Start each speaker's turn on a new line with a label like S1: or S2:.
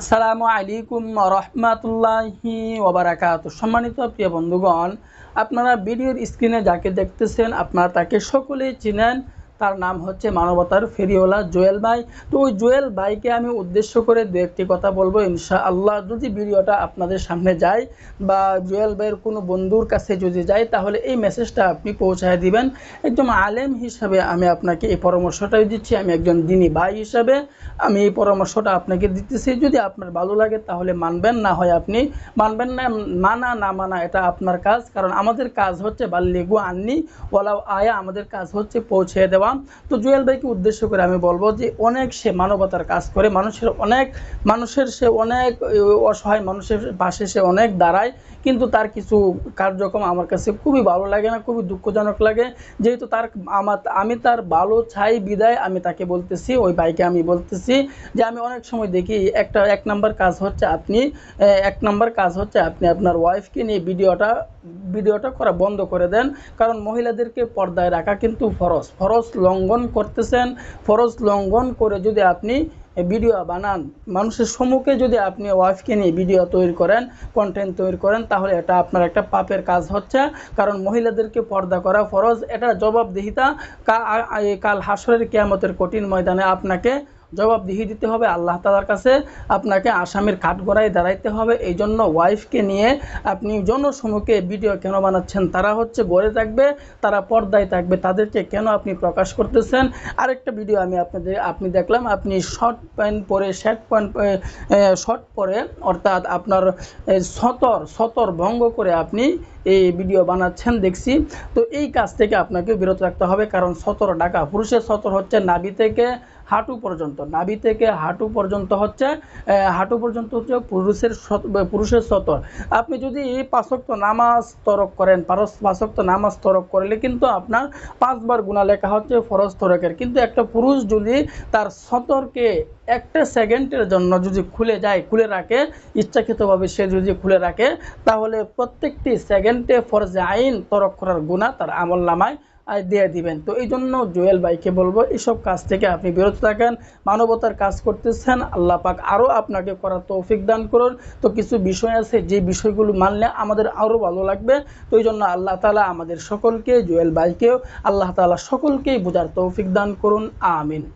S1: আসসালামু আলাইকুম রহমাতুল্লাহি ওবরাকাত সম্মানিত প্রিয় বন্ধুগণ, আপনারা ভিডিওর স্ক্রিনে যাকে দেখতেছেন, আপনারা তাকে সকলেই চিনেন। তার নাম হচ্ছে মানবতার ফেরিওয়ালা জুয়েল ভাই। তো ওই জুয়েল ভাইকে আমি উদ্দেশ্য করে দু একটি কথা বলব ইনশা আল্লাহ যদি ভিডিওটা আপনাদের সামনে যায় বা জুয়েল ভাইয়ের কোনো বন্ধুর কাছে যদি যায়, তাহলে এই মেসেজটা আপনি পৌঁছায় দিবেন। একদম আলেম হিসাবে আমি আপনাকে এই পরামর্শটাই দিচ্ছি। আমি একজন দিনী ভাই হিসাবে আমি এই পরামর্শটা আপনাকে দিতেছি। যদি আপনার ভালো লাগে, তাহলে মানবেন না হয় আপনি। মানবেন না, মানা না মানা, এটা আপনার কাজ। কারণ আমাদের কাজ হচ্ছে বাল্লিগু আননি। ওলাও আয়া আমাদের কাজ হচ্ছে পৌঁছে দেওয়া। তো জুয়েল ভাইকে উদ্দেশ্য করে আমি বলব যে অনেক সে মানবতার কাজ করে, মানুষের অনেক, মানুষের সে অনেক অসহায় মানুষের পাশে সে অনেক দাঁড়ায়, কিন্তু তার কিছু কার্যক্রম আমার কাছে খুবই ভালো লাগে না, খুবই দুঃখজনক লাগে। যেহেতু তার আমার, আমি তার ভালো ছাই বিদায়, আমি তাকে বলতেছি, ওই ভাইকে আমি বলতেছি যে আমি অনেক সময় দেখি একটা, এক নাম্বার কাজ হচ্ছে আপনি এক নাম্বার কাজ হচ্ছে আপনি আপনার ওয়াইফকে নিয়ে ভিডিওটা ভিডিওটা করা বন্ধ করে দেন, কারণ মহিলাদেরকে পর্দায় রাখা কিন্তু ফরজ। ফরজ লঙ্ঘন করতেছেন, ফরজ লঙ্ঘন করে যদি আপনি ভিডিও বানান, মানুষের সম্মুখে যদি আপনি ওয়াইফকে নিয়ে ভিডিও তৈরি করেন কন্টেন্ট তৈরি করেন, তাহলে এটা আপনার একটা পাপের কাজ হচ্ছে। কারণ মহিলাদেরকে পর্দা করা ফরজ, এটা জবাবদিহিতা কাল হাসরের কেয়ামতের কঠিন ময়দানে আপনাকে জবাবদিহি দিতে হবে, আল্লাহ তালার কাছে আপনাকে আসামির কাঠগড়ায় দাঁড়াইতে হবে। এই জন্য ওয়াইফকে নিয়ে আপনি জনসমুখে ভিডিও কেন বানাচ্ছেন? তারা হচ্ছে গড়ে থাকবে, তারা পর্দায় থাকবে। তাদেরকে কেন আপনি প্রকাশ করতেছেন? আরেকটা ভিডিও আমি আপনাদের, আপনি দেখলাম, আপনি শর্ট প্যান্ট পরে শার্ট প্যান্ট শর্ট পরে, অর্থাৎ আপনার সতর সতর ভঙ্গ করে আপনি এই ভিডিও বানাচ্ছেন, দেখছি। তো এই কাজ থেকে আপনাকে বিরত রাখতে হবে, কারণ সতর ডাকা, পুরুষের সতর হচ্ছে নাভি থেকে হাঁটু পর্যন্ত, নাভি থেকে হাঁটু পর্যন্ত হচ্ছে হাঁটু পর্যন্ত হচ্ছে পুরুষের পুরুষের সতর। আপনি যদি পাঁচক্ত নামাজ তরক করেন পাঁচক্ত নামাজ তরক করলে কিন্তু আপনার পাঁচবার গুণা লেখা হচ্ছে ফরজ তরকের। কিন্তু একটা পুরুষ যদি তার সতরকে একটা সেকেন্ডের জন্য যদি খুলে যায়, খুলে রাখে, ইচ্ছাকৃতভাবে সে যদি খুলে রাখে, তাহলে প্রত্যেকটি সেকেন্ডে ফরজে আইন তরক করার গুণা তার আমল নামায় দিয়ে দিবেন। তো এই জন্য জুয়েল ভাইকে বলব এইসব কাজ থেকে আপনি বিরত থাকেন, মানবতার কাজ করতেছেন, আল্লাহ পাক আরও আপনাকে করা তৌফিক দান করুন। তো কিছু বিষয় আছে, যে বিষয়গুলো মানলে আমাদের আরও ভালো লাগবে। তো এই জন্য আল্লাহ তালা আমাদের সকলকে, জুয়েল ভাইকেও, আল্লাহ তালা সকলকেই বোঝার তৌফিক দান করুন। আমিন।